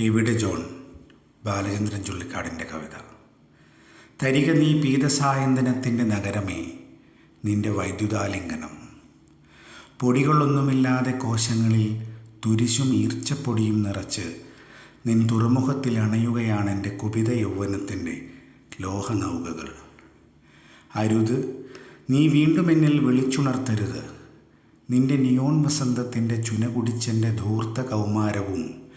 എവിടെ ജോൺ? ബാലചന്ദ്രൻ ചുള്ളിക്കാടിന്റെ കവിത. തരിക നീ പീതസായന്തനത്തിന്റെ നഗരമേ നിന്റെ വൈദ്യുതാലിംഗനം. പൊടികളൊന്നുമില്ലാതെ കോശങ്ങളിൽ തുരിശും ഈർച്ചപ്പൊടിയും നിറച്ച് നിൻ തുറമുഖത്തിൽ അണയുകയാണ് എന്റെ കുപിത യൗവനത്തിന്റെ ലോഹനൗകകൾ. അരുത് നീ വീണ്ടും എന്നിൽ വിളിച്ചുണർത്തരുത്. നിന്റെ നിയോൺ വസന്തത്തിന്റെ ചുന കുടിച്ചെന്റെ ധൂർത്ത കൗമാരവും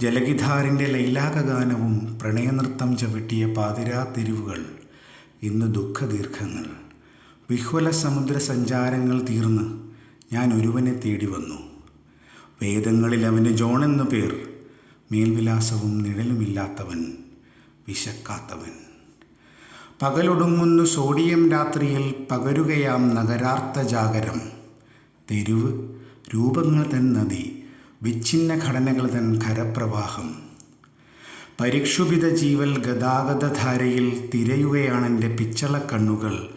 ജലഗിധാറിന്റെ ലൈലാകഗാനവും പ്രണയനൃത്തം ചവിട്ടിയ പാതിരാ തെരുവുകൾ ഇന്ന് ദുഃഖദീർഘങ്ങൾ. വിഹ്വല സമുദ്ര സഞ്ചാരങ്ങൾ തീർന്ന് ഞാൻ ഒരുവനെ തേടി വന്നു. വേദങ്ങളിൽ അവന് ജോൺ എന്നു പേർ മേൽവിലാസവും നിഴലുമില്ലാത്തവൻ വിശക്കാത്തവൻ. പകലൊടുങ്ങുന്നു സോഡിയം രാത്രിയിൽ പകരുകയാം നഗരാർത്ഥ ജാഗരം. തെരുവ് രൂപങ്ങൾ തൻ നദി വിച്ഛിന്ന ഘടനകൾ തൻ ഖരപ്രവാഹം പരിക്ഷുഭിത ജീവൽ ഗതാഗതധാരയിൽ തിരയുകയാണെന്റെ പിച്ചള കണ്ണുകൾ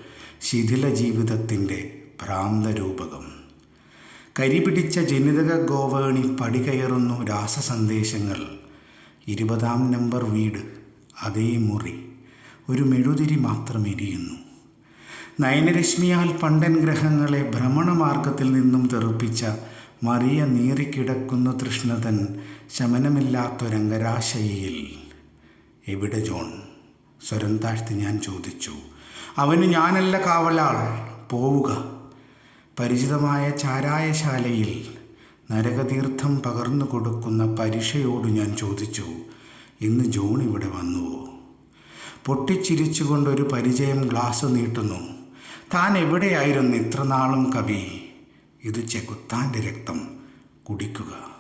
ശിഥില ജീവിതത്തിന്റെ ഭ്രാന്തരൂപകം. കരിപിടിച്ച ജനിതക ഗോവേണി പടികയറുന്നു രാസസന്ദേശങ്ങൾ. ഇരുപതാം നമ്പർ വീട് അതേ മുറി ഒരു മെഴുതിരി മാത്രം എരിയുന്നു. നയനരശ്മിയാൽ പണ്ടൻ ഗ്രഹങ്ങളെ ഭ്രമണമാർഗത്തിൽ നിന്നും തെറുപ്പിച്ച മറിയ നീറിക്കിടക്കുന്ന തൃഷ്ണതൻ ശമനമില്ലാത്തൊരംഗരാശയിൽ. എവിടെ ജോൺ? സ്വരം താഴ്ത്തി ഞാൻ ചോദിച്ചു. അവന് ഞാനല്ല കാവലാൾ. പോവുക. പരിചിതമായ ചാരായശാലയിൽ നരകതീർത്ഥം പകർന്നു കൊടുക്കുന്ന പരിഷയോട് ഞാൻ ചോദിച്ചു ഇന്ന് ജോൺ ഇവിടെ വന്നുവോ? പൊട്ടിച്ചിരിച്ചുകൊണ്ടൊരു പരിചയം ഗ്ലാസ് നീട്ടുന്നു. താൻ എവിടെയായിരുന്നു ഇത്രനാളും കവി? ഇത് ചെകുത്താന്റെ രക്തം കുടിക്കുക.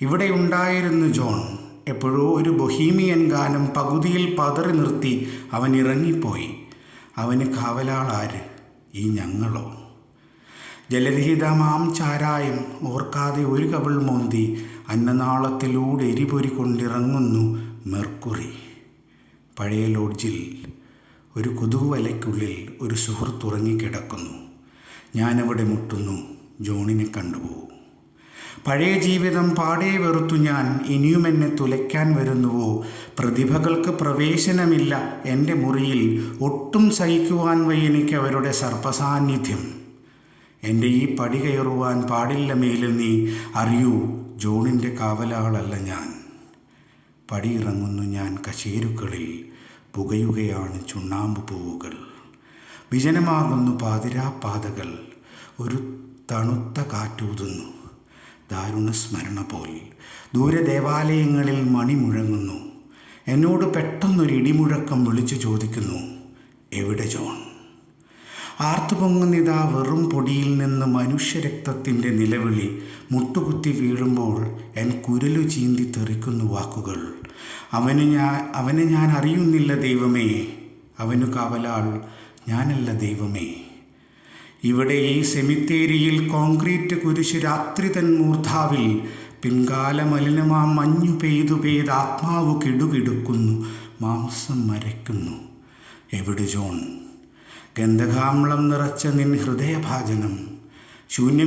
ഇവിടെ ഉണ്ടായിരുന്നു ജോൺ എപ്പോഴോ ഒരു ബൊഹീമിയൻ ഗാനം പകുതിയിൽ പതറി നിർത്തി അവൻ ഇറങ്ങിപ്പോയി. അവന് കാവലാളാര് ഈ ഞങ്ങളോ? ജലരഹിതമാം ചാരായം ഓർക്കാതെ ഒരു കവിൾ മോന്തി അന്നനാളത്തിലൂടെ എരിപൊരി കൊണ്ടിറങ്ങുന്നു മെർക്കുറി. പഴയ ലോഡ്ജിൽ ഒരു കൊതുകുവലയ്ക്കുള്ളിൽ ഒരു സുഹൃത്ത് ഉറങ്ങിക്കിടക്കുന്നു. ഞാനവിടെ മുട്ടുന്നു. ജോണിനെ കണ്ടുപോകും. പഴയ ജീവിതം പാടെ വെറുത്തു ഞാൻ ഇനിയും എന്നെ തുലയ്ക്കാൻ വരുന്നുവോ? പ്രതിഭകൾക്ക് പ്രവേശനമില്ല എന്റെ മുറിയിൽ. ഒട്ടും സഹിക്കുവാൻ വയ്യെനിക്ക് അവരുടെ സർപ്പസാന്നിധ്യം. എന്റെ ഈ പടി കയറുവാൻ പാടില്ല മേലിൽ നീ. അറിയൂ ജോണിന്റെ കാവലാളല്ല ഞാൻ. പടിയിറങ്ങുന്നു ഞാൻ കശേരുക്കളിൽ. പുകയുകയാണ് ചുണ്ണാമ്പ് പൂവുകൾ. വിജനമാകുന്നു പാതിരാപ്പാതകൾ ഒരു തണുത്ത കാറ്റൂതുന്നു. ദാരുണ സ്മരണ പോൽ ദൂരെ ദേവാലയങ്ങളിൽ മണി മുഴങ്ങുന്നു. എന്നോട് പെട്ടെന്നൊരു ഇടിമുഴക്കം വിളിച്ചു ചോദിക്കുന്നു എവിടെ ജോൺ? ആർത്തുപൊങ്ങുന്നിതാ വെറും പൊടിയിൽ നിന്ന് മനുഷ്യരക്തത്തിന്റെ നിലവിളി മുട്ടുകുത്തി വീഴുമ്പോൾ എൻ കുരലു ചീന്തി തെറിക്കുന്നു വാക്കുകൾ. അവന് ഞാൻ അവനെ ഞാൻ അറിയുന്നില്ല ദൈവമേ. അവനു കാവലാൾ ഞാനല്ല ദൈവമേ. ഇവിടെ ഈ സെമിത്തേരിയിൽ കോൺക്രീറ്റ് കുരിശ് രാത്രി തൻ മൂർധാവിൽ പിൻകാല മലിനമാ മഞ്ഞു പെയ്തു പെയ്ത് ആത്മാവ് കിടുകിടുക്കുന്നു മാംസം മരയ്ക്കുന്നു. എവിടെ ജോൺ? ഗന്ധകാമ്ലം നിറച്ച നിൻ ഹൃദയഭാജനം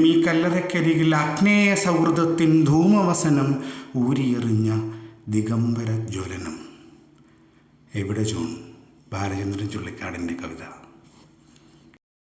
ഈ കല്ലറയ്ക്കരികിൽ അഗ്നേയ സൗഹൃദത്തിൻ ധൂമവസനം ഊരിയെറിഞ്ഞ ദിഗംബര ജ്വലനം എവിടെ ജോൺ? ബാലചന്ദ്രൻ ചുള്ളിക്കാടിന്റെ കവിത.